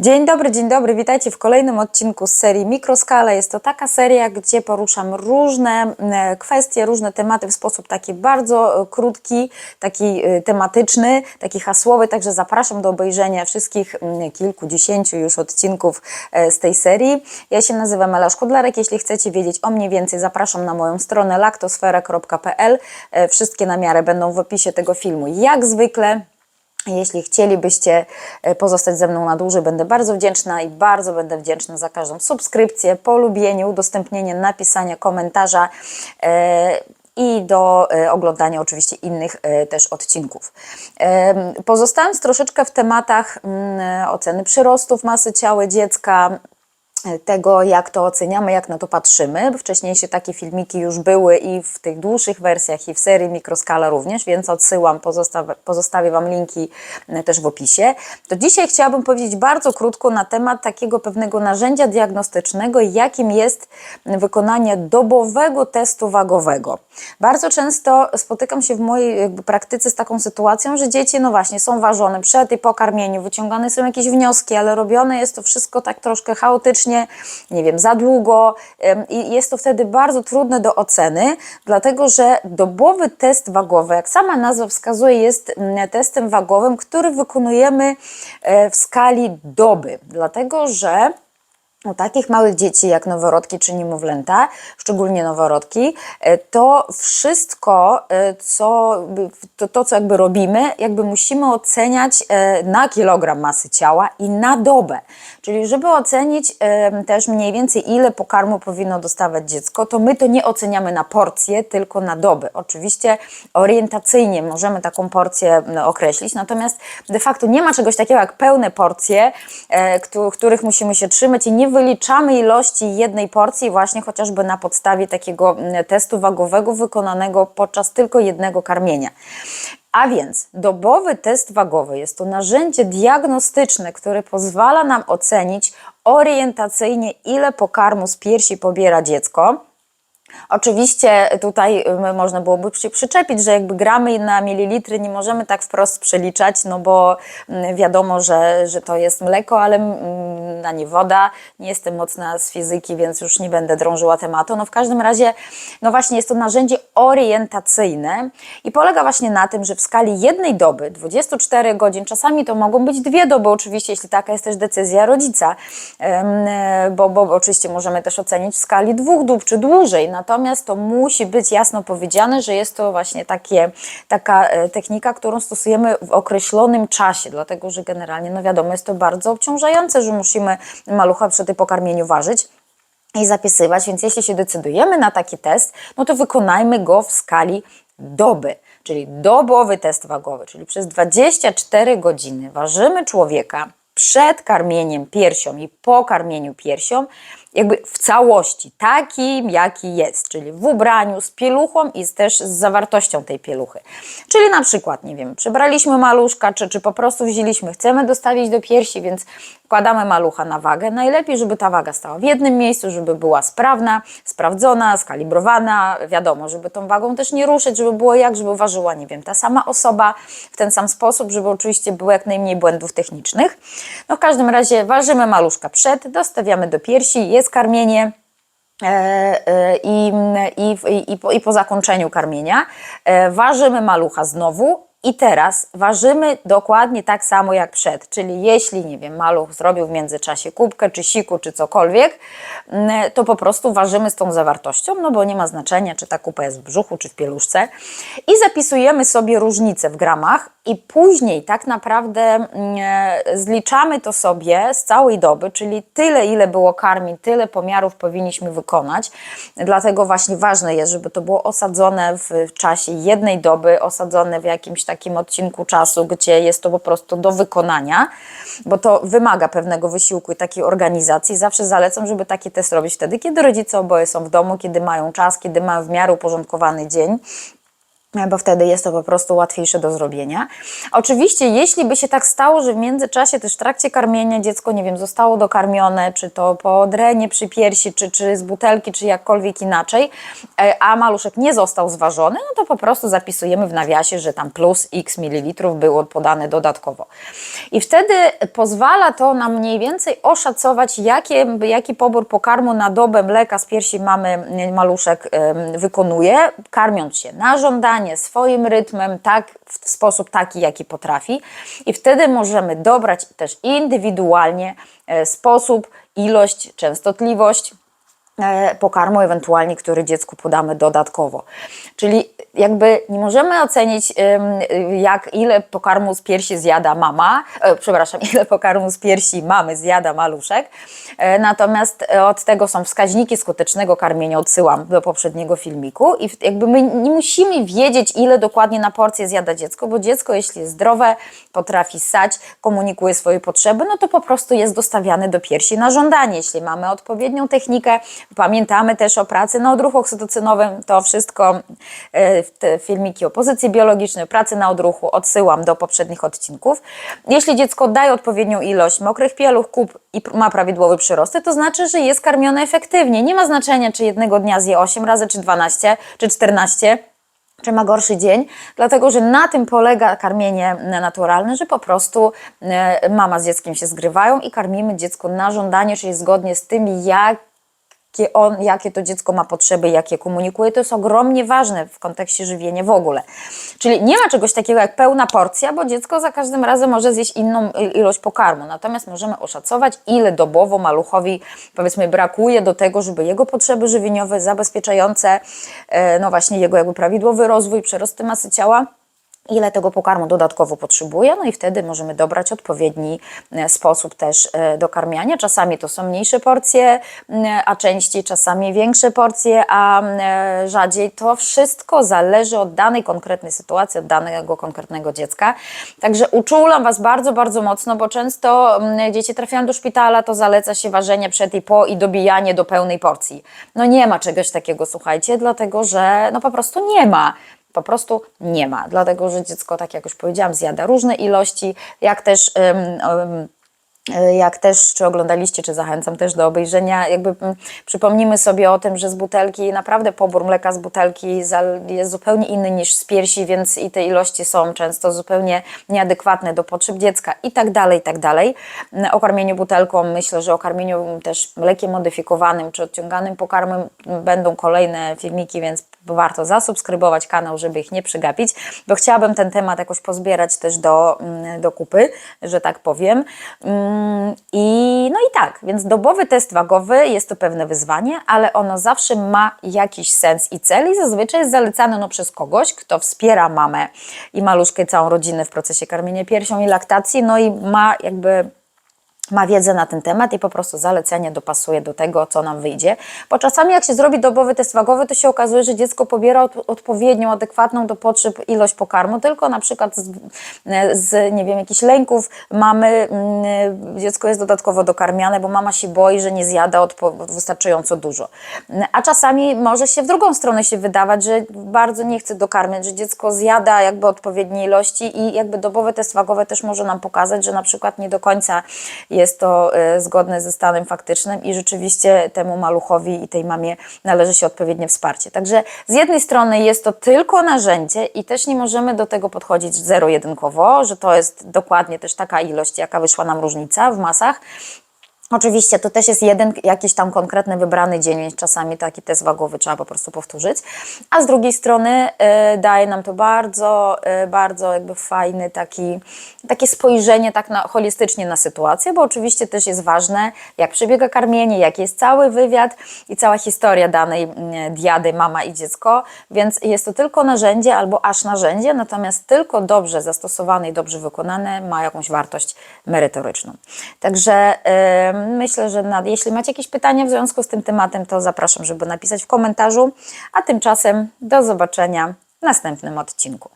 Dzień dobry, dzień dobry, witajcie w kolejnym odcinku z serii Mikroskala. Jest to taka seria, gdzie poruszam różne e, kwestie, różne tematy w sposób taki bardzo e, krótki, taki e, tematyczny, taki hasłowy, także zapraszam do obejrzenia wszystkich kilkudziesięciu już odcinków z tej serii. Ja się nazywam Ela Szkudlarek, jeśli chcecie wiedzieć o mnie więcej, zapraszam na moją stronę laktosfera.pl. Wszystkie namiary będą w opisie tego filmu, jak zwykle. Jeśli chcielibyście e, pozostać ze mną na dłużej, będę bardzo wdzięczna i bardzo będę wdzięczna za każdą subskrypcję, polubienie, udostępnienie, napisanie komentarza e, i do e, oglądania oczywiście innych też odcinków. Pozostając troszeczkę w tematach mm, oceny przyrostów masy ciała dziecka, tego, jak to oceniamy, jak na to patrzymy. Wcześniejsze takie filmiki już były i w tych dłuższych wersjach, i w serii Mikroskala również, więc odsyłam, pozostawię, Wam linki e, też w opisie. To dzisiaj chciałabym powiedzieć bardzo krótko na temat takiego pewnego narzędzia diagnostycznego, jakim jest wykonanie dobowego testu wagowego. Bardzo często spotykam się w mojej praktyce z taką sytuacją, że dzieci, no właśnie, są ważone przed i po karmieniu, wyciągane są jakieś wnioski, ale robione jest to wszystko tak troszkę chaotycznie, nie wiem, za długo. I jest to wtedy bardzo trudne do oceny, dlatego że dobowy test wagowy, jak sama nazwa wskazuje, jest mm, testem wagowym, który wykonujemy e, w skali doby, dlatego że u takich małych dzieci jak noworodki czy niemowlęta, szczególnie noworodki, e, to wszystko, e, co, to, to co jakby robimy, jakby musimy oceniać e, na kilogram masy ciała i na dobę. Czyli żeby ocenić też mniej więcej ile pokarmu powinno dostawać dziecko, to my to nie oceniamy na porcję, tylko na dobę. Oczywiście orientacyjnie możemy taką porcję no, określić, natomiast de facto nie ma czegoś takiego jak pełne porcje, któ- których musimy się trzymać i nie wyliczamy ilości jednej porcji właśnie chociażby na podstawie takiego mm, testu wagowego wykonanego podczas tylko jednego karmienia. A więc dobowy test wagowy jest to narzędzie diagnostyczne, które pozwala nam ocenić orientacyjnie, ile pokarmu z piersi pobiera dziecko. Oczywiście tutaj y, można byłoby się przyczepić, że jakby gramy na mililitry nie możemy tak wprost przeliczać, no bo mm, wiadomo, że, że to jest mleko, ale mm, a nie woda. Nie jestem mocna z fizyki, więc już nie będę drążyła tematu. No w każdym razie, no właśnie jest to narzędzie orientacyjne i polega właśnie na tym, że w skali jednej doby, 24 godzin, czasami to mogą być dwie doby oczywiście, jeśli taka jest też decyzja rodzica, bo, bo oczywiście możemy też ocenić w skali dwóch dób czy dłużej, natomiast to musi być jasno powiedziane, że jest to właśnie takie, taka e, technika, którą stosujemy w określonym czasie, dlatego że generalnie, no wiadomo, jest to bardzo obciążające, że musimy malucha przy tym pokarmieniu ważyć i zapisywać, więc jeśli się decydujemy na taki test, no to wykonajmy go w skali doby, czyli dobowy test wagowy, czyli przez 24 godziny ważymy człowieka przed karmieniem piersią i po karmieniu piersią, jakby w całości, takim jaki jest, czyli w ubraniu, z pieluchą i też z zawartością tej pieluchy. Czyli na przykład, nie wiem, przybraliśmy maluszka, czy, czy po prostu wzięliśmy, chcemy dostawić do piersi, więc wkładamy malucha na wagę. Najlepiej, żeby ta waga stała w jednym miejscu, żeby była sprawna, sprawdzona, skalibrowana, wiadomo, żeby tą wagą też nie ruszyć, żeby było jak, żeby ważyła, nie wiem, ta sama osoba w ten sam sposób, żeby oczywiście było jak najmniej błędów technicznych. No w każdym razie ważymy maluszka przed, dostawiamy do piersi, jest karmienie, E, e, i, i, i, po, i po zakończeniu karmienia e, ważymy malucha znowu i teraz ważymy dokładnie tak samo jak przed, czyli jeśli, nie wiem, maluch zrobił w międzyczasie kubkę, czy siku, czy cokolwiek, mm, to po prostu ważymy z tą zawartością, no bo nie ma znaczenia, czy ta kupa jest w brzuchu, czy w pieluszce i zapisujemy sobie różnicę w gramach i później tak naprawdę mm, e, zliczamy to sobie z całej doby, czyli tyle, ile było karmi, tyle pomiarów powinniśmy wykonać. Dlatego właśnie ważne jest, żeby to było osadzone w czasie jednej doby, osadzone w jakimś takim odcinku czasu, gdzie jest to po prostu do wykonania, bo to wymaga pewnego wysiłku i takiej organizacji. Zawsze zalecam, żeby taki test robić wtedy, kiedy rodzice oboje są w domu, kiedy mają czas, kiedy mają w miarę uporządkowany dzień. Bo wtedy jest to po prostu łatwiejsze do zrobienia. Oczywiście, jeśli by się tak stało, że w międzyczasie też w trakcie karmienia dziecko, nie wiem, zostało dokarmione, czy to po drenie przy piersi, czy, czy z butelki, czy jakkolwiek inaczej, e, a maluszek nie został zważony, no to po prostu zapisujemy w nawiasie, że tam plus x mililitrów było podane dodatkowo. I wtedy pozwala to nam mniej więcej oszacować, jakie, jaki pobór pokarmu na dobę mleka z piersi mamy maluszek wykonuje, karmiąc się na żądanie, swoim rytmem, tak, w sposób taki, jaki potrafi. I wtedy możemy dobrać też indywidualnie e, sposób, ilość, częstotliwość pokarmu ewentualnie, który dziecku podamy dodatkowo. Czyli jakby nie możemy ocenić, jak ile pokarmu z piersi zjada mama, e, przepraszam, ile pokarmu z piersi mamy zjada maluszek. E, natomiast e, od tego są wskaźniki skutecznego karmienia, odsyłam do poprzedniego filmiku i jakby my nie musimy wiedzieć, ile dokładnie na porcję zjada dziecko, bo dziecko, jeśli jest zdrowe, potrafi ssać, komunikuje swoje potrzeby, no to po prostu jest dostawiane do piersi na żądanie. Jeśli mamy odpowiednią technikę, pamiętamy też o pracy na odruchu oksytocynowym, to wszystko e, te filmiki o pozycji biologicznej, pracy na odruchu odsyłam do poprzednich odcinków. Jeśli dziecko daje odpowiednią ilość mokrych pieluch, kup i ma prawidłowe przyrosty, to znaczy, że jest karmione efektywnie. Nie ma znaczenia, czy jednego dnia zje 8 razy, czy 12, czy 14 czy ma gorszy dzień, dlatego że na tym polega karmienie naturalne, że po prostu e, mama z dzieckiem się zgrywają i karmimy dziecko na żądanie, czyli zgodnie z tym, jak jakie, on, jakie to dziecko ma potrzeby, jakie komunikuje, to jest ogromnie ważne w kontekście żywienia w ogóle. Czyli nie ma czegoś takiego jak pełna porcja, bo dziecko za każdym razem może zjeść inną i- ilość pokarmu. Natomiast możemy oszacować, ile dobowo maluchowi powiedzmy brakuje do tego, żeby jego potrzeby żywieniowe zabezpieczające e, no właśnie jego jakby prawidłowy rozwój, przerosty masy ciała ile tego pokarmu dodatkowo potrzebuje, no i wtedy możemy dobrać odpowiedni e, sposób też e, do karmiania. Czasami to są mniejsze porcje, a częściej czasami większe porcje, a e, rzadziej. To wszystko zależy od danej konkretnej sytuacji, od danego konkretnego dziecka. Także uczulam Was bardzo, bardzo mocno, bo często dzieci trafiają do szpitala, to zaleca się ważenie przed i po i dobijanie do pełnej porcji. No nie ma czegoś takiego, słuchajcie, dlatego że no po prostu nie ma po prostu nie ma, dlatego że dziecko, tak jak już powiedziałam, zjada różne ilości, jak też. jak też, czy oglądaliście, czy zachęcam też do obejrzenia, jakby przypomnimy sobie o tym, że z butelki, naprawdę pobór mleka z butelki jest zupełnie inny niż z piersi, więc i te ilości są często zupełnie nieadekwatne do potrzeb dziecka i tak dalej, i tak dalej. O karmieniu butelką myślę, że o karmieniu też mlekiem modyfikowanym, czy odciąganym pokarmem będą kolejne filmiki, więc warto zasubskrybować kanał, żeby ich nie przegapić, bo chciałabym ten temat jakoś pozbierać też do, mm, do kupy, że tak powiem. Mm, I no i tak, więc dobowy test wagowy jest to pewne wyzwanie, ale ono zawsze ma jakiś sens i cel i zazwyczaj jest zalecane no, przez kogoś, kto wspiera mamę i maluszkę całą rodzinę w procesie karmienia piersią i laktacji, no i ma jakby ma wiedzę na ten temat i po prostu zalecenie dopasuje do tego, co nam wyjdzie. Bo czasami jak się zrobi dobowy test wagowy, to się okazuje, że dziecko pobiera od, odpowiednią, adekwatną do potrzeb ilość pokarmu, tylko na przykład z, z nie wiem, jakichś lęków mamy, mm, dziecko jest dodatkowo dokarmiane, bo mama się boi, że nie zjada wystarczająco dużo. A czasami może się w drugą stronę się wydawać, że bardzo nie chce dokarmiać, że dziecko zjada jakby odpowiednie ilości i jakby dobowe test wagowe też może nam pokazać, że na przykład nie do końca jest to e, zgodne ze stanem faktycznym i rzeczywiście temu maluchowi i tej mamie należy się odpowiednie wsparcie. Także z jednej strony jest to tylko narzędzie i też nie możemy do tego podchodzić zero-jedynkowo, że to jest dokładnie też taka ilość, jaka wyszła nam różnica w masach, Oczywiście to też jest jeden jakiś tam konkretny wybrany dzień, więc czasami taki test wagowy trzeba po prostu powtórzyć. A z drugiej strony e, daje nam to bardzo, e, bardzo jakby fajny taki, takie spojrzenie tak na, holistycznie na sytuację, bo oczywiście też jest ważne, jak przebiega karmienie, jaki jest cały wywiad i cała historia danej mm, diady, mama i dziecko, więc jest to tylko narzędzie albo aż narzędzie, natomiast tylko dobrze zastosowane i dobrze wykonane ma jakąś wartość merytoryczną. Także e, myślę, że nad, jeśli macie jakieś pytania w związku z tym tematem, to zapraszam, żeby napisać w komentarzu, a tymczasem do zobaczenia w następnym odcinku.